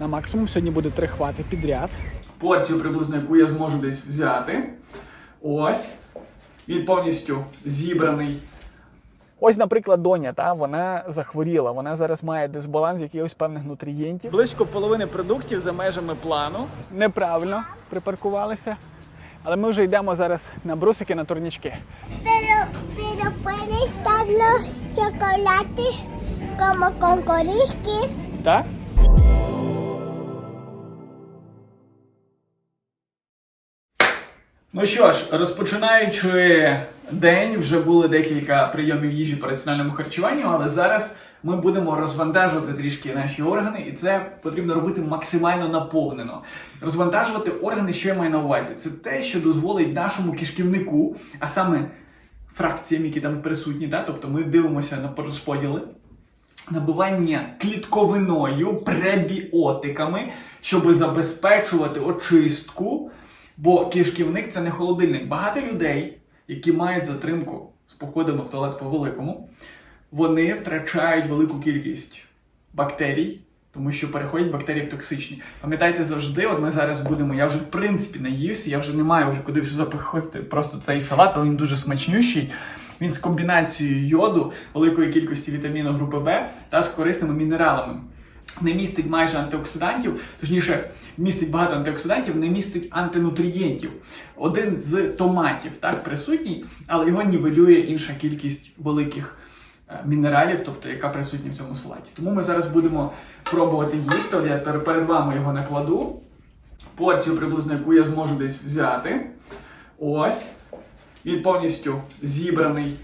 на максимум. Сьогодні буде три хвати підряд. Порцію приблизно, яку я зможу десь взяти. Ось. Він повністю зібраний. Ось, наприклад, доня, та вона захворіла. Вона зараз має дисбаланс якихось певних нутрієнтів. Близько половини продуктів за межами плану. Неправильно припаркувалися. Але ми вже йдемо зараз на брусики на турнічки. Los chocolates como con corisque. Так? Ну що ж, розпочинаючи день, вже були декілька прийомів їжі по раціональному харчуванню, але зараз ми будемо розвантажувати трішки наші органи, і це потрібно робити максимально наповнено. Розвантажувати органи, що я маю на увазі? Це те, що дозволить нашому кишківнику, а саме фракціям, які там присутні, та? тобто ми дивимося на розподіли, набивання клітковиною, пребіотиками, щоб забезпечувати очистку. Бо кишківник це не холодильник. Багато людей, які мають затримку з походами в туалет по великому, вони втрачають велику кількість бактерій, тому що переходять бактерії в токсичні. Пам'ятайте завжди, от ми зараз будемо. Я вже в принципі наївся, я вже не маю вже куди все запихати. Просто цей салат, але він дуже смачнющий. Він з комбінацією йоду, великої кількості вітаміну групи Б та з корисними мінералами. Не містить майже антиоксидантів, точніше, містить багато антиоксидантів, не містить антинутрієнтів. Один з томатів так присутній, але його нівелює інша кількість великих е, мінералів, тобто яка присутня в цьому салаті. Тому ми зараз будемо пробувати їсти. Я перед вами його накладу. Порцію приблизно, яку я зможу десь взяти. Ось. Він повністю зібраний.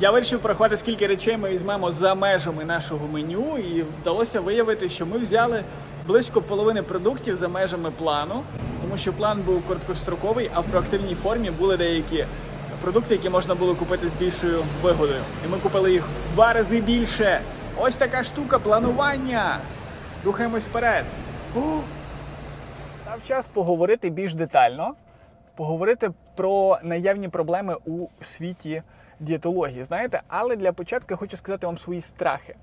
Я вирішив порахувати, скільки речей ми візьмемо за межами нашого меню, і вдалося виявити, що ми взяли близько половини продуктів за межами плану, тому що план був короткостроковий, а в проактивній формі були деякі продукти, які можна було купити з більшою вигодою. І ми купили їх в два рази більше. Ось така штука планування. Рухаємось вперед. Ух. Став час поговорити більш детально, поговорити про наявні проблеми у світі дієтології. Знаєте, але для початку я хочу сказати вам свої страхи.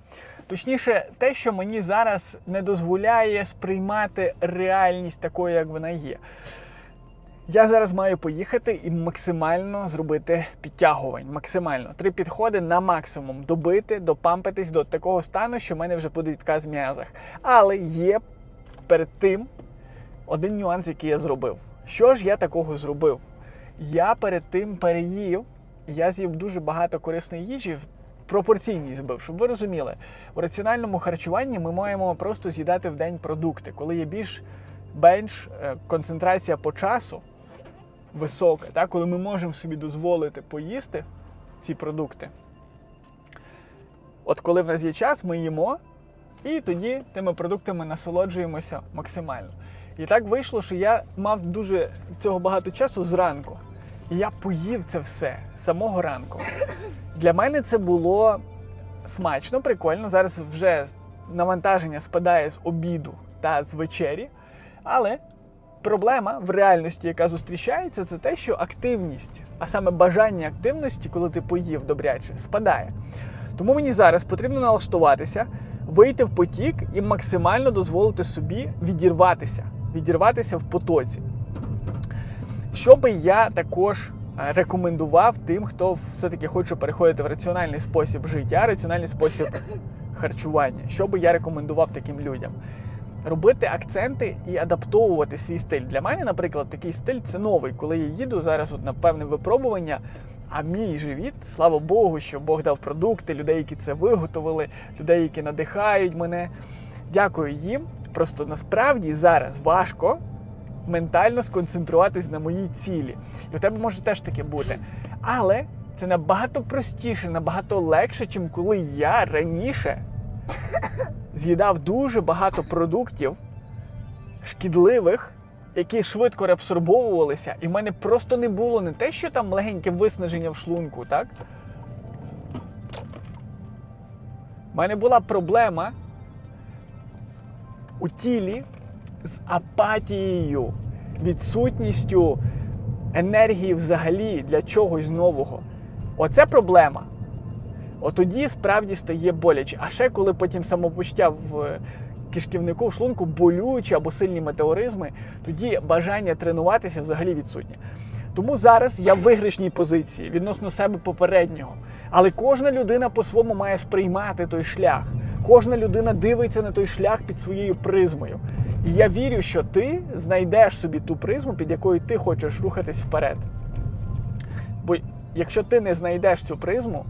Точніше, те, що мені зараз не дозволяє сприймати реальність такою, як вона є. Я зараз маю поїхати і максимально зробити підтягувань. Максимально три підходи на максимум добити, допампитись до такого стану, що в мене вже буде відказ в м'язах. Але є перед тим один нюанс, який я зробив. Що ж я такого зробив? Я перед тим переїв, я з'їв дуже багато корисної їжі. Пропорційність збив, щоб ви розуміли, у раціональному харчуванні ми маємо просто з'їдати в день продукти, коли є більш бенч е, концентрація по часу висока, так, коли ми можемо собі дозволити поїсти ці продукти. От коли в нас є час, ми їмо, і тоді тими продуктами насолоджуємося максимально. І так вийшло, що я мав дуже цього багато часу зранку. Я поїв це все з самого ранку. Для мене це було смачно, прикольно. Зараз вже навантаження спадає з обіду та з вечері. Але проблема в реальності, яка зустрічається, це те, що активність, а саме бажання активності, коли ти поїв добряче, спадає. Тому мені зараз потрібно налаштуватися, вийти в потік і максимально дозволити собі відірватися, відірватися в потоці. Що би я також е, рекомендував тим, хто все-таки хоче переходити в раціональний спосіб життя, раціональний спосіб харчування. Що би я рекомендував таким людям? Робити акценти і адаптовувати свій стиль. Для мене, наприклад, такий стиль це новий. Коли я їду зараз от на певне випробування, а мій живіт, слава Богу, що Бог дав продукти, людей, які це виготовили, людей, які надихають мене. Дякую їм. Просто насправді зараз важко ментально сконцентруватись на моїй цілі. І у тебе може теж таке бути. Але це набагато простіше, набагато легше, чим коли я раніше з'їдав дуже багато продуктів шкідливих, які швидко реабсорбовувалися, і в мене просто не було не те, що там легеньке виснаження в шлунку, так? У мене була проблема у тілі з апатією, відсутністю енергії взагалі для чогось нового. Оце проблема. От тоді справді стає боляче. А ще коли потім самопочуття в кишківнику, в шлунку болючі або сильні метеоризми, тоді бажання тренуватися взагалі відсутнє. Тому зараз я в виграшній позиції відносно себе попереднього. Але кожна людина по-своєму має сприймати той шлях. Кожна людина дивиться на той шлях під своєю призмою. І я вірю, що ти знайдеш собі ту призму, під якою ти хочеш рухатись вперед. Бо якщо ти не знайдеш цю призму,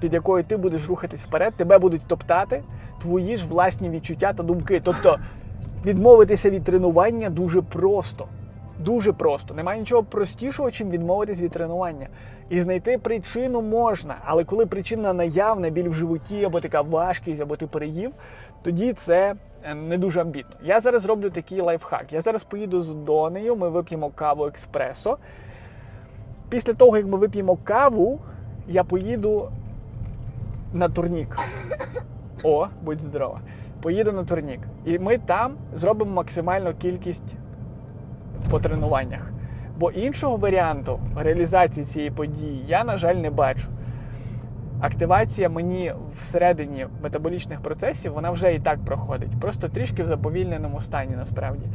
під якою ти будеш рухатись вперед, тебе будуть топтати твої ж власні відчуття та думки. Тобто відмовитися від тренування дуже просто. Дуже просто. Немає нічого простішого, чим відмовитись від тренування. І знайти причину можна, але коли причина наявна, біль в животі, або така важкість, або ти переїв, тоді це е, не дуже амбітно. Я зараз зроблю такий лайфхак. Я зараз поїду з Донею, ми вип'ємо каву експресо. Після того, як ми вип'ємо каву, я поїду на турнік. О, будь здорова. Поїду на турнік. І ми там зробимо максимальну кількість по тренуваннях. Бо іншого варіанту реалізації цієї події я, на жаль, не бачу. Активація мені всередині метаболічних процесів вона вже і так проходить, просто трішки в заповільненому стані насправді.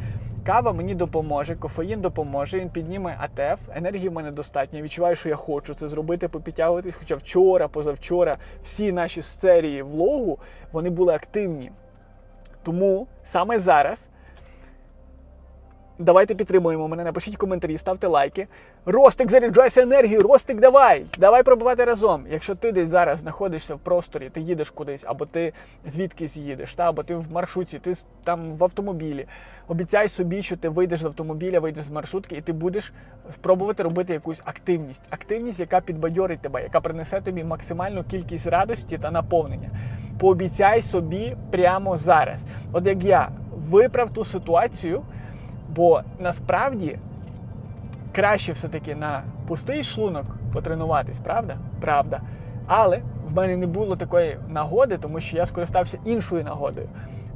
Кава мені допоможе, кофеїн допоможе, він підніме АТФ, енергії в мене достатньо. Я відчуваю, що я хочу це зробити, попідтягуватись. Хоча вчора, позавчора всі наші серії влогу вони були активні. Тому саме зараз Давайте підтримуємо мене, напишіть коментарі, ставте лайки. Ростик, заряджайся енергією, Ростик, давай! Давай пробувати разом. Якщо ти десь зараз знаходишся в просторі, ти їдеш кудись, або ти звідкись їдеш, та, або ти в маршрутці, ти там в автомобілі. Обіцяй собі, що ти вийдеш з автомобіля, вийдеш з маршрутки, і ти будеш спробувати робити якусь активність. Активність, яка підбадьорить тебе, яка принесе тобі максимальну кількість радості та наповнення. Пообіцяй собі прямо зараз. От як я виправ ту ситуацію, бо насправді краще все-таки на пустий шлунок потренуватись, правда? Правда. Але в мене не було такої нагоди, тому що я скористався іншою нагодою.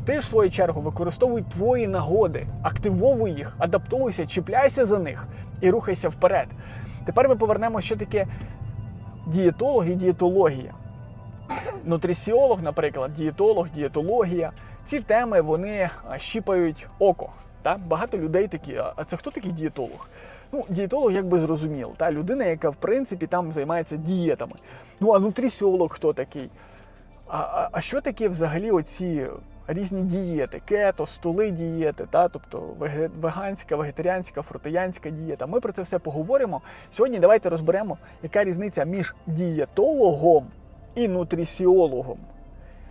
Ти ж в свою чергу використовуй твої нагоди, активовуй їх, адаптуйся, чіпляйся за них і рухайся вперед. Тепер ми повернемося, що таке дієтолог і дієтологія. Нутрисіолог, наприклад, дієтолог, дієтологія. Ці теми вони щіпають око. Та? Багато людей такі, «А- це хто такий дієтолог? Ну, дієтолог якби зрозуміло, та людина, яка в принципі там займається дієтами. Ну а нутрисіолог хто такий? А, а, а що таке взагалі оці різні дієти? Кето, столи дієти, та? тобто веганська, вегетаріанська, фрутоянська дієта. Ми про це все поговоримо. Сьогодні давайте розберемо, яка різниця між дієтологом і нутрисіологом.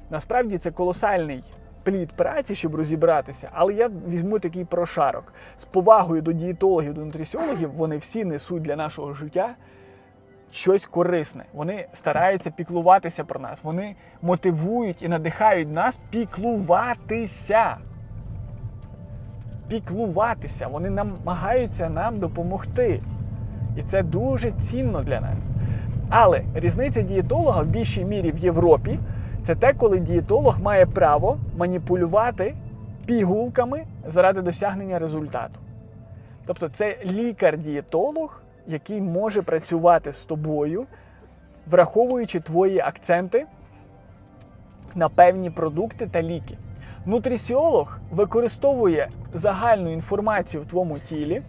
Насправді це колосальний плід праці, щоб розібратися, але я візьму такий прошарок. З повагою до дієтологів, до нутрисіологів, вони всі несуть для нашого життя щось корисне. Вони стараються піклуватися про нас, вони мотивують і надихають нас піклуватися. Піклуватися. Вони намагаються нам допомогти. І це дуже цінно для нас. Але різниця дієтолога в більшій мірі в Європі це те, коли дієтолог має право маніпулювати пігулками заради досягнення результату. Тобто це лікар-дієтолог, який може працювати з тобою, враховуючи твої акценти на певні продукти та ліки. Нутрисіолог використовує загальну інформацію в твоєму тілі,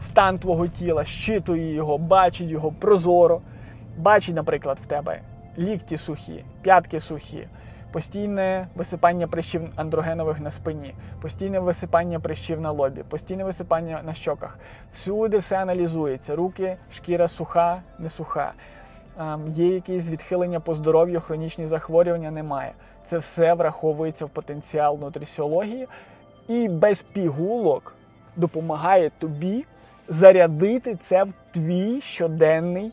стан твого тіла, щитує його, бачить його прозоро. Бачить, наприклад, в тебе лікті сухі, п'ятки сухі, постійне висипання прищів андрогенових на спині, постійне висипання прищів на лобі, постійне висипання на щоках. Всюди все аналізується. Руки, шкіра суха, не суха. Ем, Є якісь відхилення по здоров'ю, хронічні захворювання немає. Це все враховується в потенціал нутрисіології і без пігулок допомагає тобі зарядити це в твій щоденний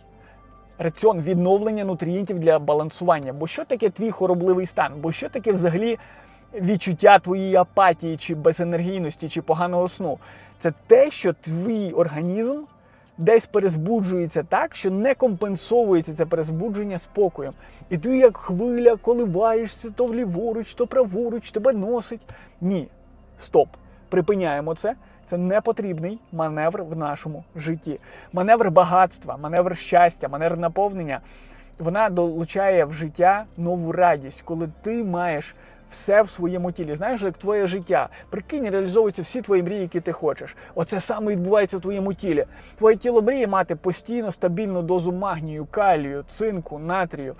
раціон відновлення нутрієнтів для балансування. Бо що таке твій хоробливий стан? Бо що таке взагалі відчуття твоєї апатії, чи безенергійності, чи поганого сну? Це те, що твій організм десь перезбуджується так, що не компенсовується це перезбудження спокоєм. І ти як хвиля коливаєшся то вліворуч, то праворуч, тебе носить. Ні, стоп. Припиняємо це. Це непотрібний маневр в нашому житті. Маневр багатства, маневр щастя, маневр наповнення. Вона долучає в життя нову радість, коли ти маєш все в своєму тілі. Знаєш, як твоє життя. Прикинь, реалізовуються всі твої мрії, які ти хочеш. Оце саме відбувається в твоєму тілі. Твоє тіло мріє мати постійно стабільну дозу магнію, калію, цинку, натрію,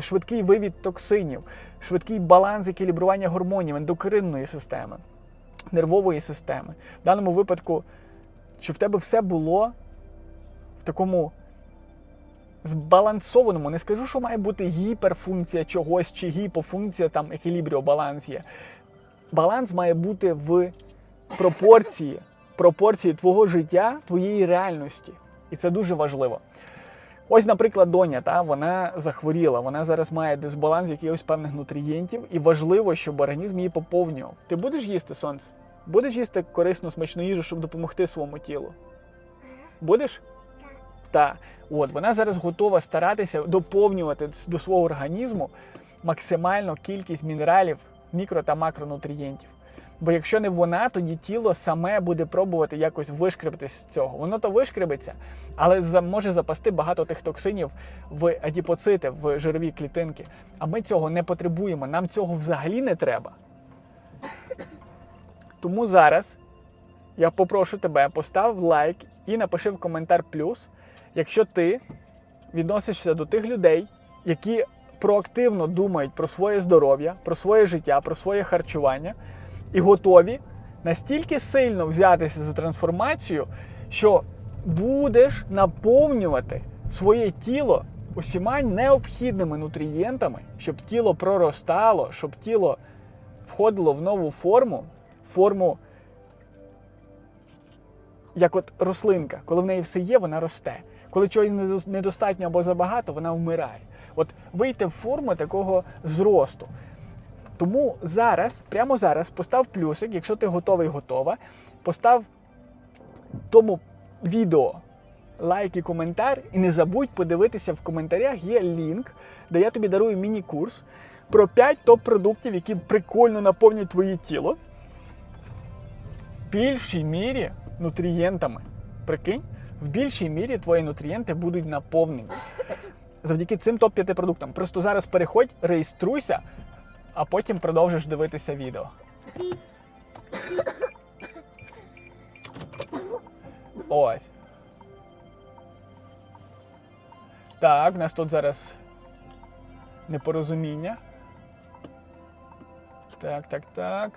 швидкий вивід токсинів, швидкий баланс і калібрування гормонів, ендокринної системи нервової системи. В даному випадку, щоб в тебе все було в такому збалансованому. Не скажу, що має бути гіперфункція чогось чи гіпофункція, там екілібріо, баланс є. Баланс має бути в пропорції, пропорції твого життя, твоєї реальності. І це дуже важливо. Ось, наприклад, доня, та вона захворіла, вона зараз має дисбаланс якихось певних нутрієнтів, і важливо, щоб організм її поповнював. Ти будеш їсти сонце? Будеш їсти корисну смачну їжу, щоб допомогти своєму тілу? Будеш? Так. От вона зараз готова старатися доповнювати до свого організму максимальну кількість мінералів, мікро та макронутрієнтів. Бо якщо не вона, тоді тіло саме буде пробувати якось вишкребтись з цього. Воно то вишкребеться, але може запасти багато тих токсинів в адіпоцити, в жирові клітинки. А ми цього не потребуємо. Нам цього взагалі не треба. Тому зараз я попрошу тебе постав лайк і напиши в коментар плюс, якщо ти відносишся до тих людей, які проактивно думають про своє здоров'я, про своє життя, про своє харчування і готові настільки сильно взятися за трансформацію, що будеш наповнювати своє тіло усіма необхідними нутрієнтами, щоб тіло проростало, щоб тіло входило в нову форму, форму, як от рослинка. Коли в неї все є, вона росте. Коли чогось недостатньо або забагато, вона вмирає. От вийти в форму такого зросту. Тому зараз, прямо зараз, постав плюсик, якщо ти готовий готова, постав тому відео лайк і коментар. І не забудь подивитися в коментарях є лінк, де я тобі дарую міні-курс про 5 топ-продуктів, які прикольно наповнять твоє тіло. В більшій мірі нутрієнтами. Прикинь, в більшій мірі твої нутрієнти будуть наповнені. Завдяки цим топ-5 продуктам. Просто зараз переходь, реєструйся, а потім продовжиш дивитися відео. Ось. Так, в нас тут зараз непорозуміння. Так, так, так.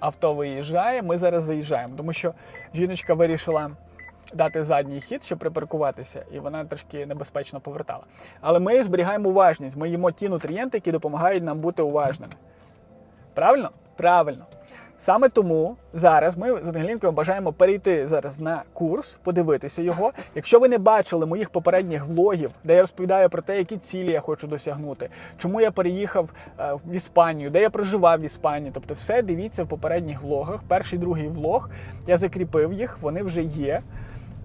Авто виїжджає, ми зараз заїжджаємо, тому що жіночка вирішила дати задній хід, щоб припаркуватися, і вона трошки небезпечно повертала. Але ми зберігаємо уважність. Ми їмо ті нутрієнти, які допомагають нам бути уважними. Правильно? Правильно. Саме тому зараз ми з Ангелінкою бажаємо перейти зараз на курс, подивитися його. Якщо ви не бачили моїх попередніх влогів, де я розповідаю про те, які цілі я хочу досягнути, чому я переїхав е, в Іспанію, де я проживав в Іспанії. Тобто, все дивіться в попередніх влогах. Перший, другий влог я закріпив їх, вони вже є.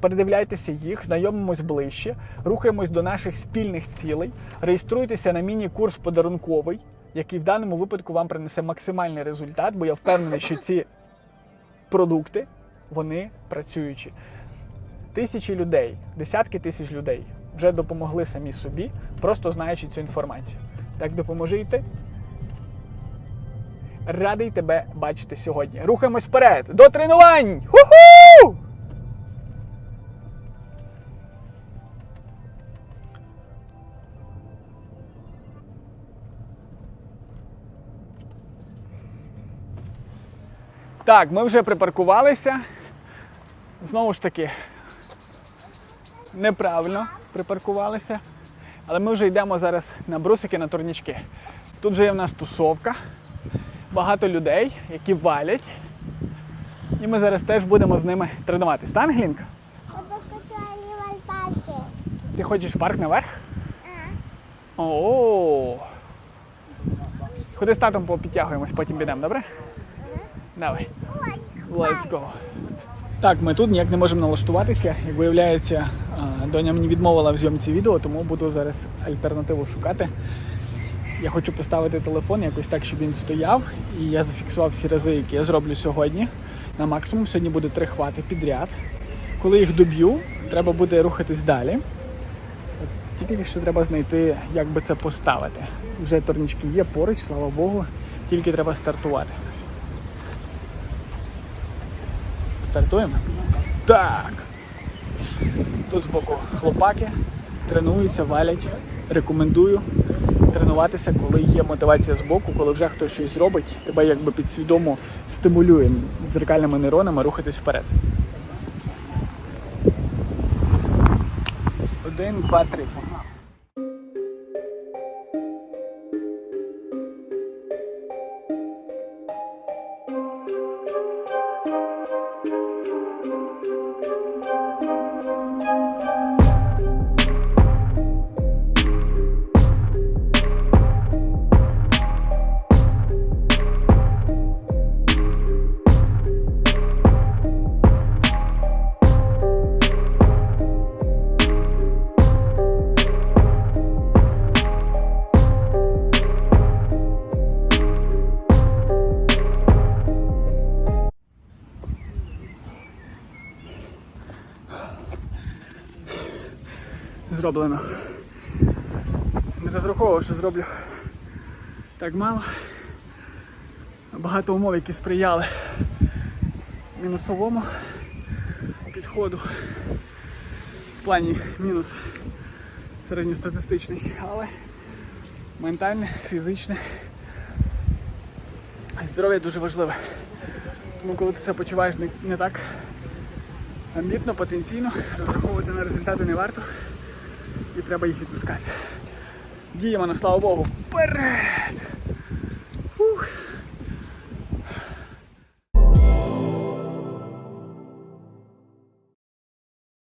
Передивляйтеся їх, знайомимось ближче, рухаємось до наших спільних цілей, реєструйтеся на міні-курс подарунковий, який в даному випадку вам принесе максимальний результат, бо я впевнений, що ці продукти вони працюючі. Тисячі людей, десятки тисяч людей вже допомогли самі собі, просто знаючи цю інформацію. Так допоможи і ти. Радий тебе бачити сьогодні. Рухаємось вперед до тренувань! Ху-ху! Так, ми вже припаркувалися. Знову ж таки, неправильно припаркувалися. Але ми вже йдемо зараз на брусики, на турнічки. Тут же є в нас тусовка, багато людей, які валять. І ми зараз теж будемо з ними тренуватися. Та, Ангелінка? Ти хочеш в парк наверх? А, О. Ходи з татом попідтягуємось, потім підемо, добре? Давай. Let's go. Так, ми тут ніяк не можемо налаштуватися. Як виявляється, доня мені відмовила в зйомці відео, тому буду зараз альтернативу шукати. Я хочу поставити телефон якось так, щоб він стояв. І я зафіксував всі рази, які я зроблю сьогодні на максимум. Сьогодні буде три хвати підряд. Коли їх доб'ю, треба буде рухатись далі. Тільки що треба знайти, як би це поставити. Вже торнічки є поруч, слава Богу, тільки треба стартувати. Стартуємо? Так. Тут збоку хлопаки тренуються, валять. Рекомендую тренуватися, коли є мотивація з боку, коли вже хтось щось робить, тебе якби підсвідомо стимулює дзеркальними нейронами рухатись вперед. Один, два, три. Зроблено. Не розраховував, що зроблю так мало. Багато умов, які сприяли мінусовому підходу. В плані мінус середньостатистичний, але ментальне, фізичне Здоров'я дуже важливе. Тому коли ти себе почуваєш не, не так амбітно, потенційно, розраховувати на результати не варто і треба їх відпускати. Діємо на слава Богу. Вперед!